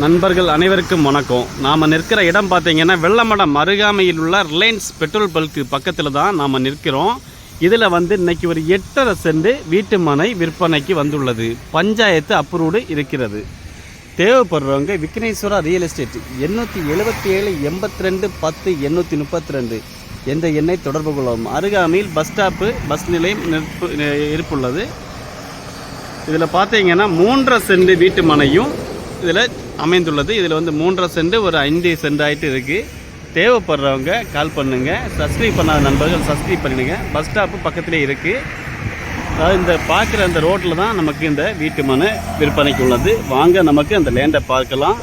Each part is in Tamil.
நண்பர்கள் அனைவருக்கும் வணக்கம். நாம் நிற்கிற இடம் பார்த்தீங்கன்னா வெள்ளமடம் அருகாமையில் உள்ள ரிலையன்ஸ் பெட்ரோல் பல்க்கு பக்கத்தில் தான் நாம் நிற்கிறோம். இதில் வந்து இன்னைக்கு ஒரு எட்டரை செண்டு வீட்டு மனை விற்பனைக்கு வந்துள்ளது. பஞ்சாயத்து அப்ரூவ்டு இருக்கிறது. தேவைப்படுறவங்க விக்னேஸ்வரா ரியல் எஸ்டேட் எண்ணூற்றி எழுபத்தி ஏழு எண்பத்தி ரெண்டு பத்து எண்ணூற்றி முப்பத்தி ரெண்டு என்ற எண்ணை தொடர்பு கொள்ளவும். அருகாமையில் பஸ் ஸ்டாப்பு பஸ் நிலையம் நிற்பு இருப்புள்ளது. இதில் பார்த்தீங்கன்னா மூன்றரை செண்டு வீட்டு மனையும் இதில் அமைந்துள்ளது. இதில் வந்து மூன்றரை சென்ட் ஒரு ஐந்து சென்ட் ஆகிட்டு இருக்குது தேவைப்படுறவங்க கால் பண்ணுங்கள் சப்ஸ்கிரைப் பண்ணாத நண்பர்கள் சப்ஸ்கிரைப் பண்ணிடுங்க. பஸ் ஸ்டாப்பு பக்கத்துலேயே இருக்குது அதாவது இந்த பார்க்குற அந்த ரோட்டில் தான் நமக்கு இந்த வீட்டு மனை விற்பனைக்கு உள்ளது. வாங்க நமக்கு அந்த லேண்டை பார்க்கலாம்.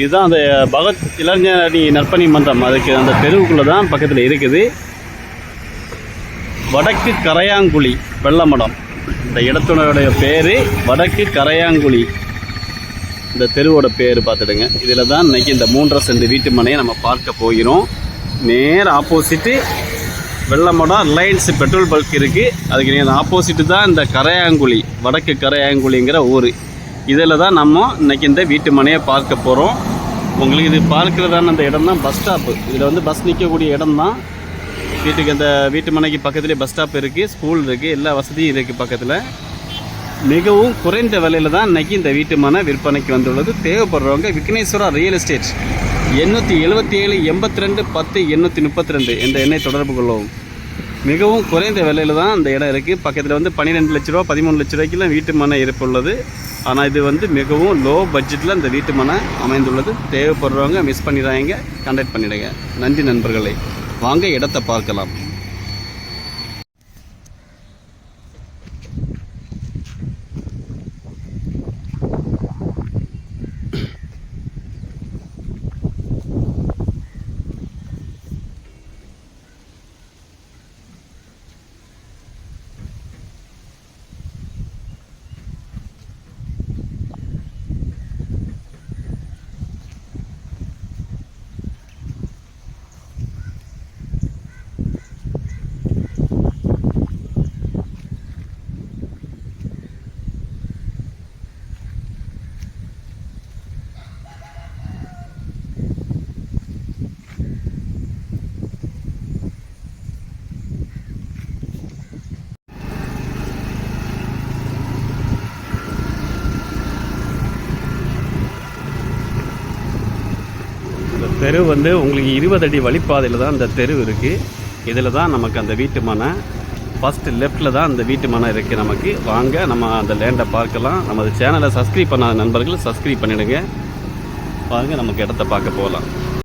இதுதான் அந்த பகத் இளைஞரணி நற்பணி மன்றம். அதுக்கு அந்த தெருவுக்குள்ளே தான் பக்கத்தில் இருக்குது. வடக்கு கரையாங்குழி வெள்ளமடம். இந்த இடத்துடைய பேர் வடக்கு கரையாங்குழி. இந்த தெருவோட பேர் பார்த்துடுங்க. இதில் தான் இன்னைக்கு இந்த மூன்றரை செண்டு வீட்டு மனையை நம்ம பார்க்க போகிறோம். நேர் opposite Vellamadam Reliance petrol bunk இருக்குது அதுக்கு நேர் ஆப்போசிட்டு தான் இந்த கரையாங்குழி வடக்கு கரையாங்குழிங்கிற ஊர். இதில் தான் நம்ம இன்றைக்கி இந்த வீட்டு மனையை பார்க்க போகிறோம் உங்களுக்கு இது பார்க்குறதான அந்த இடம் தான் பஸ் ஸ்டாப்பு இதில் வந்து பஸ் நிற்கக்கூடிய இடம் தான். வீட்டுக்கு அந்த வீட்டு மனைக்கு பக்கத்துலேயே பஸ் ஸ்டாப் இருக்குது ஸ்கூல் இருக்குது எல்லா வசதியும் இருக்குது பக்கத்தில். மிகவும் குறைந்த விலையில் தான் இன்றைக்கி இந்த வீட்டு மனை விற்பனைக்கு வந்துள்ளது. தேவைப்படுறவங்க விக்னேஸ்வரா ரியல் எஸ்டேட் எண்ணூற்றி எழுபத்தி ஏழு எண்பத்தி ரெண்டு பத்து எண்ணூற்றி முப்பத்தி ரெண்டு என்ற எண்ணை தொடர்பு கொள்ளவும் மிகவும் குறைந்த விலையில் தான் அந்த இடம் இருக்குது பக்கத்தில் வந்து பன்னிரெண்டு லட்ச ரூபா பதிமூணு லட்ச ரூபாய்க்குலாம் வீட்டு மனை இருப்புள்ளது ஆனால் இது வந்து மிகவும் லோ பட்ஜெட்டில் இந்த வீட்டு மனை அமைந்துள்ளது. தேவைப்படுறவங்க மிஸ் பண்ணிடுறாங்க கான்டாக்ட் பண்ணிடுங்க. நன்றி நண்பர்களே. வாங்க இடத்தை பார்க்கலாம் இந்த தெரு வந்து உங்களுக்கு இருபது அடி வழிப்பாதையில் தான் இந்த தெரு இருக்குது இதில் தான் நமக்கு அந்த வீட்டு மனை. ஃபஸ்ட்டு லெஃப்ட்டில் தான் அந்த வீட்டு மனை இருக்குது நமக்கு. வாங்க நம்ம அந்த லேண்டை பார்க்கலாம். நமது சேனலை சப்ஸ்கிரைப் பண்ணாத நண்பர்கள் சப்ஸ்கிரைப் பண்ணிவிடுங்க வாங்க நமக்கு இடத்த பார்க்க போகலாம்.